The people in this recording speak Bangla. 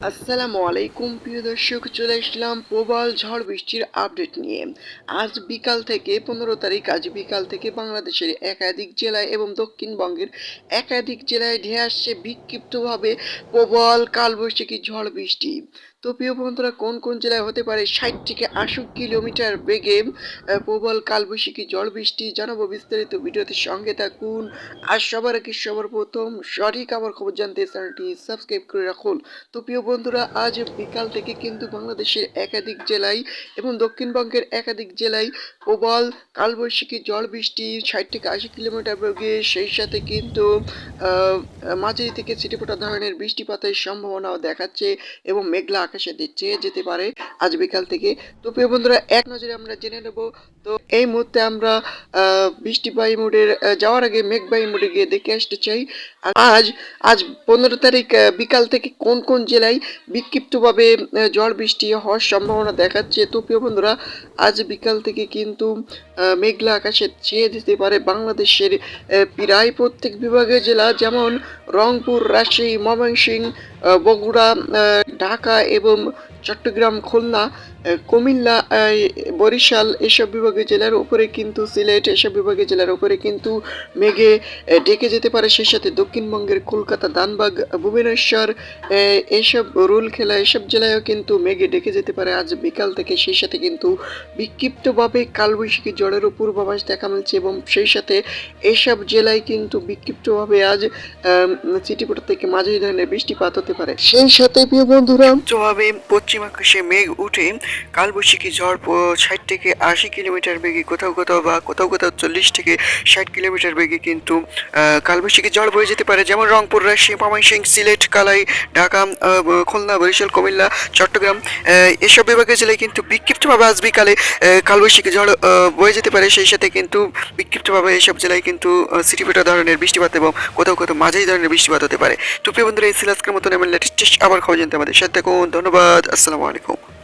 আসসালামু আলাইকুম, প্রিয় দর্শক, চলে আসলাম প্রবল ঝড় বৃষ্টির আপডেট নিয়ে। আজ বিকাল থেকে পনেরো তারিখ, আজ বিকাল থেকে বাংলাদেশের একাধিক জেলায় এবং দক্ষিণবঙ্গের একাধিক জেলায় ঢেয়ে আসছে বিক্ষিপ্তভাবে প্রবল কালবৈশাখী ঝড় বৃষ্টি। তো প্রিয় বন্ধুরা, কোন কোন জেলায় হতে পারে ষাট থেকে আশি কিলোমিটার বেগে প্রবল কালবৈশাখী ঝড় বৃষ্টি, জানাব বিস্তারিত ভিডিওতে সঙ্গে থাকুন। আর সবার আগে সবার প্রথম সঠিক আমার খবর জানতে চ্যানেলটি সাবস্ক্রাইব করে রাখুন। তো প্রিয় বন্ধুরা, আজ বিকাল থেকে কিন্তু বাংলাদেশের একাধিক জেলায় এবং দক্ষিণবঙ্গের একাধিক জেলায় প্রবল কালবৈশাখী ঝড় বৃষ্টি, ষাট থেকে আশি কিলোমিটার বেগে, সেই সাথে কিন্তু মাঝারি থেকে ছিটেফোঁটা ধরনের বৃষ্টিপাতের সম্ভাবনাও দেখাচ্ছে এবং মেঘলা আকাশে দিচ্ছে যেতে পারে আজ বিকাল থেকে। তো প্রিয় বন্ধুরা, এক নজরে আমরা জেনে নেব। তো এই মুহূর্তে আমরা বৃষ্টি বায়ু মোডের যাওয়ার আগে মেঘ বায়ু মোডে গিয়ে দেখে আসতে চাই। আজ আজ পনেরো তারিখ বিকাল থেকে কোন কোন জেলায় বিক্ষিপ্তভাবে ঝড় বৃষ্টি হওয়ার সম্ভাবনা দেখাচ্ছে? তো প্রিয় বন্ধুরা, আজ বিকাল থেকে কিন্তু মেঘলা আকাশে চেয়ে দিতে পারে বাংলাদেশের প্রায় প্রত্যেক বিভাগের জেলা। যেমন রংপুর, রাজশাহী, ময়মনসিংহ বগুড়া ঢাকা এবং চট্টগ্রাম, খুলনা কুমিল্লা বরিশাল এসব বিভাগের জেলার উপরে কিন্তু সিলেট এসব বিভাগের জেলার উপরে কিন্তু মেঘে ডেকে যেতে পারে। সেই সাথে দক্ষিণবঙ্গের কলকাতা দানবাগ ভুবনেশ্বর এসব রুল খেলা এসব জেলায়ও কিন্তু মেঘে ডেকে যেতে পারে। আজ বিকাল থেকে সেই সাথে কিন্তু বিক্ষিপ্তভাবে কালবৈশাখী ঝড়েরও পূর্বাভাস দেখা মিলছে এবং সেই সাথে এসব জেলায় কিন্তু বিক্ষিপ্তভাবে আজ চিটিপোটা থেকে মাঝারি ধরনের বৃষ্টিপাত হতে পারে। সেই সাথে প্রিয় বন্ধুরা ভাবে পশ্চিম আকাশে মেঘ উঠে কালবৈশাখী ঝড় ষাট থেকে আশি কিলোমিটার বেগে কোথাও কোথাও বা কোথাও কোথাও চল্লিশ থেকে ষাট কিলোমিটার বেগে কিন্তু কালবৈশাখী ঝড় বয়ে যেতে পারে। যেমন রংপুর রাজশাহী ময়মনসিংহ সিলেট কালাই ঢাকা খুলনা বরিশাল কুমিল্লা চট্টগ্রাম এসব বিভাগের জেলায় কিন্তু বিক্ষিপ্তভাবে আজ বিকালে কালবৈশাখী ঝড় বয়ে যেতে পারে। সেই সাথে কিন্তু বিক্ষিপ্তভাবে এইসব জেলায় কিন্তু সিটিপেটা ধরনের বৃষ্টিপাত এবং কোথাও কোথাও মাঝারি ধরনের বৃষ্টিপাত হতে পারে। তো প্রিয় বন্ধুরা এই সিলাসকের মতন এমন আবার খবর জানতে আমাদের সাথে থাকুন ধন্যবাদ আসসালামু আলাইকুম